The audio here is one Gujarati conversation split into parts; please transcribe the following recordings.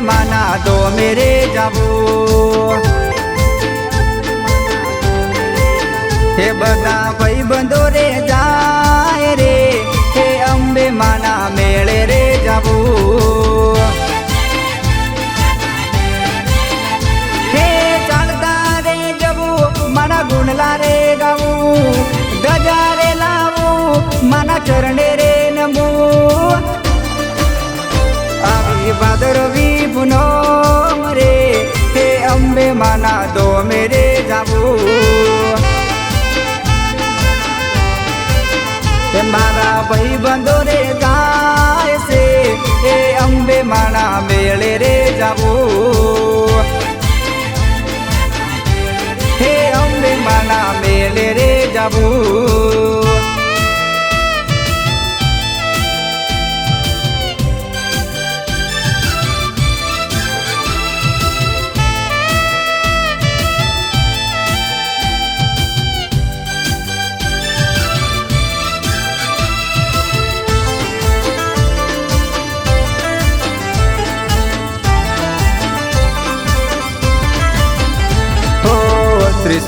માના દો મેરે જાવું હે બધા ભાઈ બંધો રે જાય રે હે અંબે માના મેળે રે જાવું હે ચાલતા રે જવું મારા ગુણલા રે માના દો મેરે જાવું. મારા ભાઈ બંધો રે ગાય છે. એ અંબે માના મેળે રે જાવું. હે અંબે માના મેળે રે જાવું.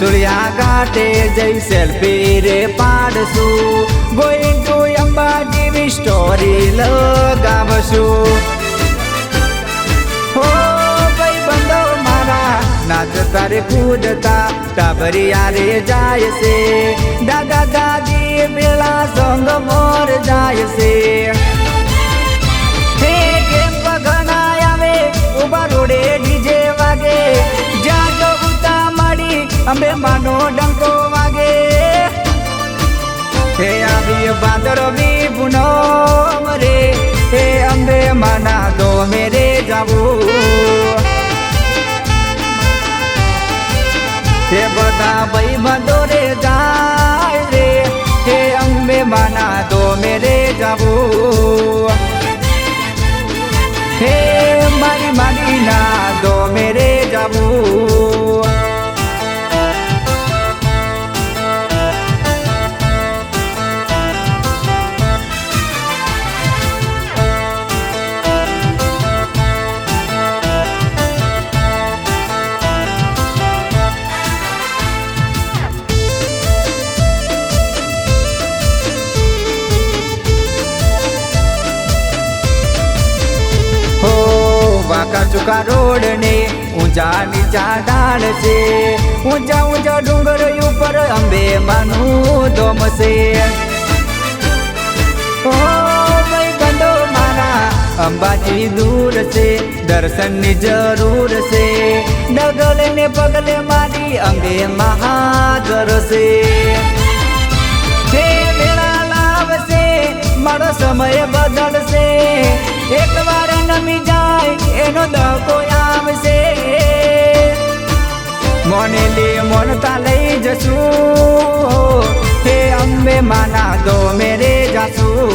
ત્રિશુળિયા કાટે જઈ સેલ્ફી રે પાડશું. ગોઈંગ ટુ અંબાજી સ્ટોરી લગાવશું. હો ભાઈ બંધો મારા, નાચ તારે કૂદતા ટાબરિયા રે જાય છે. દાદી અંબે માનો ડંકો વાગે. હે આવી ભાદરવી પૂનમ મરે હે અંબે માના દો મેરે જાવું. હે બધા ભાઈ બંધો રે જાય રે, હે અંબે માના દો મેરે જાવું. હે મારી મારી દો મેરે જાવું. વાંકા ચુકા રોડ ને ઊંચા નીચા ડાળ છે. ઊંચા ઊંચા ડુંગર ઉપર અંબે માનું દોમ છે. અંબાજી દૂર છે, દર્શનની જરૂર છે. ડગલે ને પગલે મારી અંબે મહાગર છે. જશું હે અંબે માના દો મેરે જાશું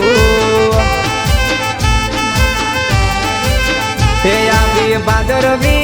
હે આવી ભાદરવી